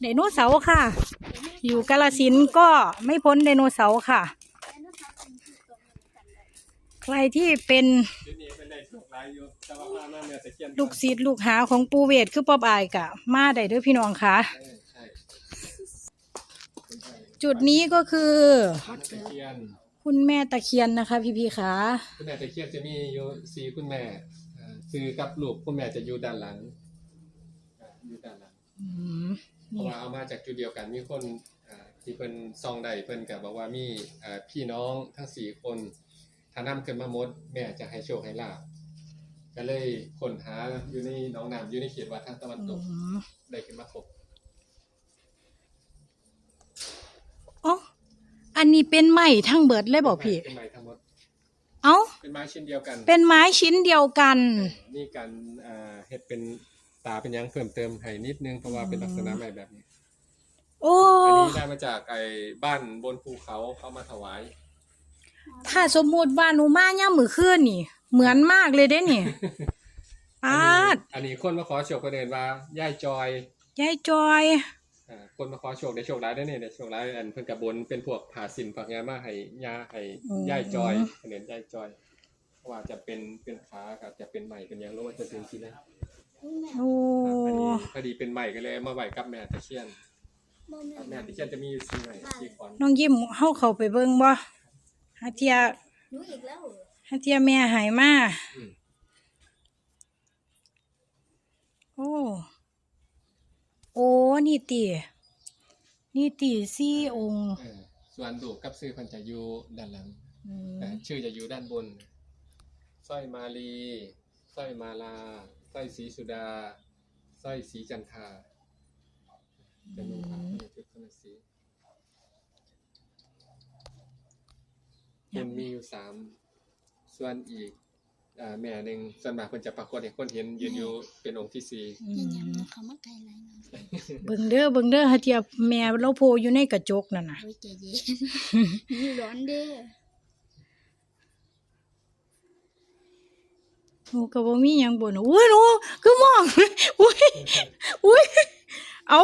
ไดโนเสาร์ค่ะ อยู่กาลสินก็ไม่พ้นไดโนเสาร์ค่ะ ใครที่เป็นลูกศิษย์ลูกหาของปูเวทคือป๊อบอายกะ มาได้ด้วยพี่น้องค่ะ จุดนี้ก็คือ คุณแม่ตะเคียนนะคะ พี่พี่ๆค่ะคุณแม่ตะเคียนจะมีอยู่สีคุณแม่ซื้อกับลูกคุณแม่จะอยู่ด้านหลังอยู่ด้านหลัง อืม เพราะว่าเอา มาจากจุดเดียวกันมีคนอ่าที่เพิ่นซองใดเพิ่นก็บอกว่ามีอ่าพี่น้องทั้งสี่คนถ้านำขึ้นมาหมดแม่จะให้โชคให้ลาบก็เลยค้นหาอยู่ในหนองน้ำอยู่ในเขตวัดทางตะวันตอืกมได้ขึ้นมาครบอ๋ออันนี้เป็นไม้ทั้งเบิดเลยบอกพี่เป็นไม้ทั้งหมดเอ้าเป็นไม้ชิ้นเดียวกัน เป็นไม้ชิ้นเดียวกัน นี่การอ่าเฮ็ดเป็นตาเป็นหยังเพิ่มเติมให้นิดนึงเพราะว่าเป็นลักษณะไม้แบบนี้โอ้อันนี้ได้มาจากไอ้บ้านบนภูเขาเขามาถวาย ถ้าสมมุติว่าหนูมาย่ามมือคืนนี่ เหมือนมากเลยเด้นี่ปาดอันนี้คนมาขอโชคก็เดินว่าย่ายจอยยายจอยอ่าคนมาขอโชคได้โชคร้ายได้เนี่ยได้โชคร้ายอันเพิ่นกับบนเป็นพวกผ่าสินผักงานมาให้ยาให้ย่ายจอยเน้นย่ายจอยเพราะว่าจะเป็นเป็นขาครับจะเป็นใหม่เป็นหยังรู้ว่าจะเป็นที่ไหนโอ้อันนี้พอดีเป็นใหม่ก็เลยเอามาไหวกับแม่ตะเคียนครับ แม่ตะเคียนจะมีอยู่สี่ใหม่สี่ขอนน้องยิ้มเฮาเข้าไปเบิ่งบ่หาเทียหนูอีกแล้วเหรอหาเทียแม่หายมาอืมโอ้โอ้นี่ตินี่ติสี่องค์เออส่วนดูกกับซื้อเพันจะอยู่ด้านหลังอืมแต่ชื่อจะอยู่ด้านบนสร้อยมาลีสร้อยมาลาสร้อยสีสุดาสร้อยสีจันทรา จะมีพระในชุดคนละสีเป็นมีอยู่สามส่วนอีกอ่าแม่หนึ่งส่วนมากคนจะปรากฏให้คนเห็นยืนอยู่เป็นองค์ที่สี่อือย่าย้ำมนะเขามาไกลไรนะเบิ่งเด้อเบิ่งเด้อหาเทียแม่เราโพอยู่ในกระจกนั่นน่ะโอ้ยใจเย็นนี่ร้อนเด้อหนูก็บ่มีหยังบ่นอุ้ยหนูคือมองอุ้ยอุ้ย เอา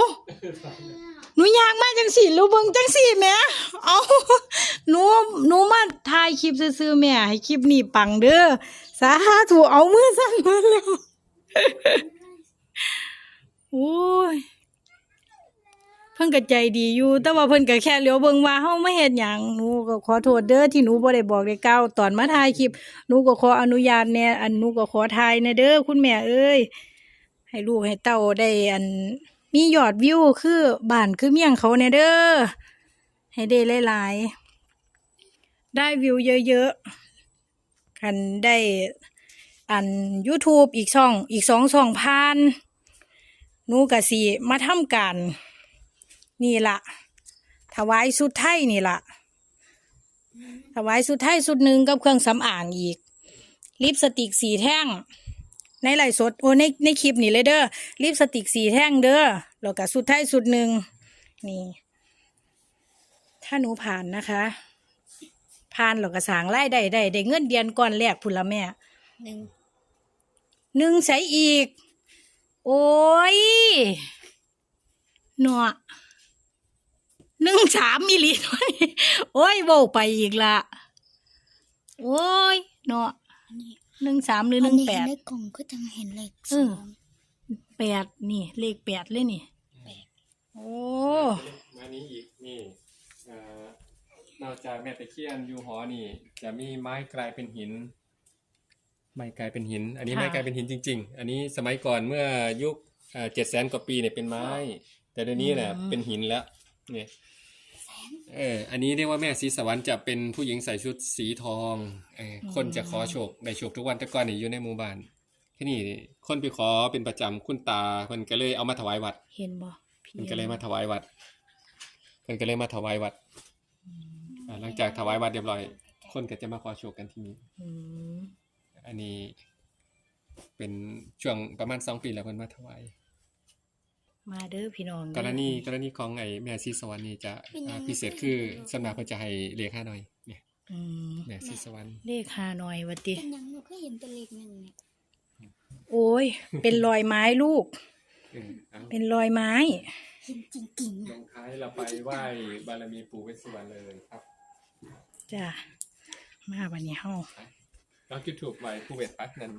หนูอยากมาจังสี่รู้เบิ่งจังสี่แม่เอาหนูหนูมาถ่ายคลิปซื่อๆแม่ให้คลิปนี้ปังเด้อสาธุเอามือสั่นมาแล้วโอ้ยเพิ่นก็ใจดีอยู่ แต่ว่าเพิ่นก็แค่เลียวเบิ่งว่าเฮาไมาเฮ็ดหยังหนูก็ขอโทษเด้อที่หนูบ่ได้บอกได้กล่าวตอนมาถ่ายคลิปหนูก็ขออนุญาตแน่อันหนูก็ขอทายแน่เด้อคุณแม่เอ้ยให้ลูกให้เต้าได้อัน มียอดวิวคือบ้านคือเมียงเขาแน่เด้อให้ได้หลายๆ ได้วิวเยอะๆคันได้อัน YouTube อีกช่องอีกสองช่องผ่านนูก็สิมาทำการนี่ละถวายสุดไทยนี่ละถวายสุดท้ายสุดหนึ่งกับเครื่องสำอางอีก ลิปสติกสีแท่ง ในไลฟ์สดโอ้ในในคลิปนี่เลยเด้อลิปสติกสีแท่งเด้อแล้วก็สุดท้ายสุดหนึ่งนี่ ถ้าหนูผ่านนะคะผ่านเราก็สร้างรายได้ได้ได้เงินเดือนก่อนแรกพุ่นละแม่หนึ่งหนึ่งใส่อีก โอ้ยหนอหนึ่งสามมิลลิตัวนี้โอ้ยโบไปอีกละโอ้ยหนออันนี้ หนึ่งสามหรือหอันึ่งนี้แปดในกล่องก็จะเห็นเลขเอสอองแปดนี่ เลขแปดเลยนี่โอ้มานี้อีกนี่อ่านอกจากแม่ตะเคียนอยู่หอนี่ จะมีไม้กลายเป็นหิน ไม้กลายเป็นหิน อันนี้ค่ะไม้กลายเป็นหินจริง ๆ อันนี้สมัยก่อนเมื่อยุคเจ็ดแสนกว่าปีเนี่ยเป็นไม้ แต่เดี๋ยวนี้เนี่ยเป็นหินแล้วเนี่ย เออ อันนี้เรียกว่าแม่ศรีสวรรค์จะเป็นผู้หญิงใส่ชุดสีทองเออคนจะขอโชคได้โชคทุกวันแต่ก่อนนี่อยู่ในหมู่บ้านที่นี่คนไปขอเป็นประจำคุณตาเพิ่นก็เลยเอามาถวายวัด เห็นบ่พี่เพิ่นก็เลยมาถวายวัดเพิ่นก็เลยมาถวายวัดอ่าหลังจากถวายวัดเรียบร้อย คนก็จะมาขอโชคกันที่นี่อืมอันนี้เป็นช่วงประมาณสองปีแล้วเพิ่นมาถวาย มาเด้อพี่น้องกรณีกรณีของไอ้แม่ซีสวรรค์นี่จะอ่าพิเศษคือสวนมัครเพิ่นจะให้เลขห้าหน่อยเนี่ยอืมแม่ซีสวรรค์เลขหาหน่อยวะติเป็นยังหนูก็เห็นตัวเลขหนึ่งเนี่ยโอ้ย เป็นรอยไม้ลูกเออเอาเป็นรอยไม้เห็นจริงๆลอะงท้ายเราไปไหว้บารมีปู่เวสสุวรรณเลยครับ จ้ามาวันนี้เฮาเราจุดถูกไหว้ปู่เวสปักนั้น